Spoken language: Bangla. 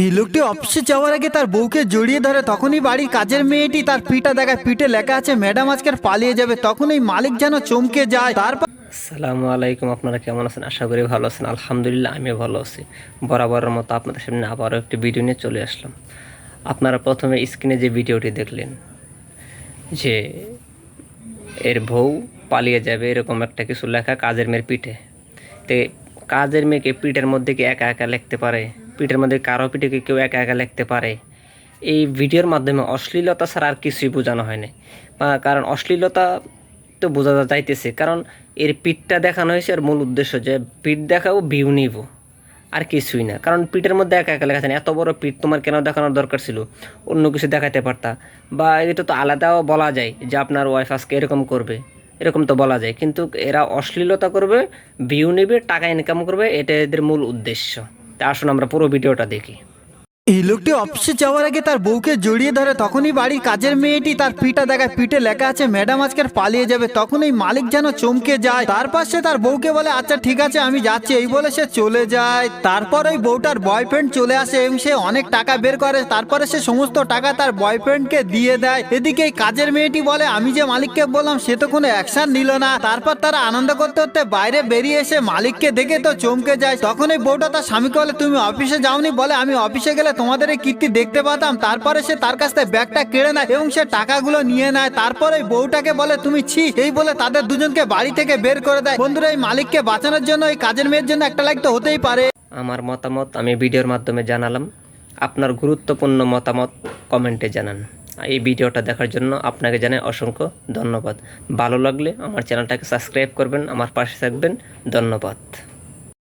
এই লোকটি অফিসে যাওয়ার আগে তার বউকে জড়িয়ে ধরে, তখনই বাড়ির কাজের মেয়েটি তার পিঠা দেখায় পিঠে লেখা আছে, ম্যাডাম আজকে পালিয়ে যাবে। তখন এই মালিক যেন চমকে যায়, তারপর আসসালামু আলাইকুম, আপনারা কেমন আছেন? আশা করি ভালো আছেন। আলহামদুলিল্লাহ, আমিও ভালো আছি। বরাবরের মতো আপনাদের সামনে আবারও একটি ভিডিও নিয়ে চলে আসলাম। আপনারা প্রথমে স্ক্রিনে যে ভিডিওটি দেখলেন, যে এর বউ পালিয়ে যাবে, এরকম একটা কিছু লেখা, কাজের মেয়ের পিঠে। তে কাজের মেয়েকে পিঠের মধ্যে কি একা একা লিখতে পারে? পিঠের মধ্যে কারও পিঠে কি কেউ একা একা লিখতে পারে। এই ভিডিওর মাধ্যমে অশ্লীলতা ছাড়া আর কিছুই বোঝানো হয়নি। বা কারণ অশ্লীলতা তো বোঝা যাইতেছে। কারণ এর পিঠটা দেখানো হয়েছে আর মূল উদ্দেশ্য যে পিঠ দেখাবো ভিউ নিব। আর কিছুই না। কারণ পিঠের মধ্যে একা একা লেখা না। এত বড় পিঠ তোমার কেন দেখানোর দরকার ছিল? অন্য কিছু দেখাতে পারতা। বা এটা তো আলাদাও বলা যায় যে আপনার ওয়াইফ আজকে এরকম করবে। এরকম তো বলা যায়। কিন্তু এরা অশ্লীলতা করবে ভিউ নেবে, টাকা ইনকাম করবে, এটা এদের মূল উদ্দেশ্য। তা আসুন আমরা পুরো ভিডিওটা দেখি। এই লোকটি অফিসে যাওয়ার আগে তার বউকে জড়িয়ে ধরে, তখনই বাড়ির কাজের মেয়েটি তার পিঠা দেখায় পিঠে লেখা আছে, ম্যাডাম আজকে পালিয়ে যাবে। তখন এই মালিক যেন চমকে যায়। তারপর সে তার বউকে বলে আচ্ছা ঠিক আছে, আমি যাচ্ছি। এই বলে সে চলে যায়। তারপর ওই বউটার বয়ফ্রেন্ড চলে আসে এবং সে অনেক টাকা বের করে। তারপরে সে সমস্ত টাকা তার বয়ফ্রেন্ডকে দিয়ে দেয়। এদিকে এই কাজের মেয়েটি বলে, আমি যে মালিককে বললাম, সে তো কোনো অ্যাকশন নিল না। তারপর তারা আনন্দ করতে করতে বাইরে বেরিয়ে এসে মালিককে দেখে তো চমকে যায়। তখন এই বউটা তার স্বামীকে বলে, তুমি অফিসে যাওনি? বলে, আমি অফিসে গেলে তোমাদের এই কীর্তি দেখতে পাতাম, তারপরে সে তার কাছ থেকে ব্যাগটা কেড়ে নেয় এবং সে টাকাগুলো নিয়ে নেয়। তারপরে বউটাকে বলে, তুমি ছি, এই বলে তাদের দুজনকে বাড়ি থেকে বের করে দেয়। বন্ধুরা, এই মালিককে বাঁচানোর জন্য, এই কাজের মেয়ের জন্য একটা লাইক তো হতেই পারে। আমার মতামত আমি ভিডিওর মাধ্যমে জানালাম। আপনার গুরুত্বপূর্ণ মতামত কমেন্টে জানান। এই ভিডিওটা দেখার জন্য আপনাকে জানাই অসংখ্য ধন্যবাদ। ভালো লাগলে আমার চ্যানেলটাকে সাবস্ক্রাইব করবেন, আমার পাশে থাকবেন। ধন্যবাদ।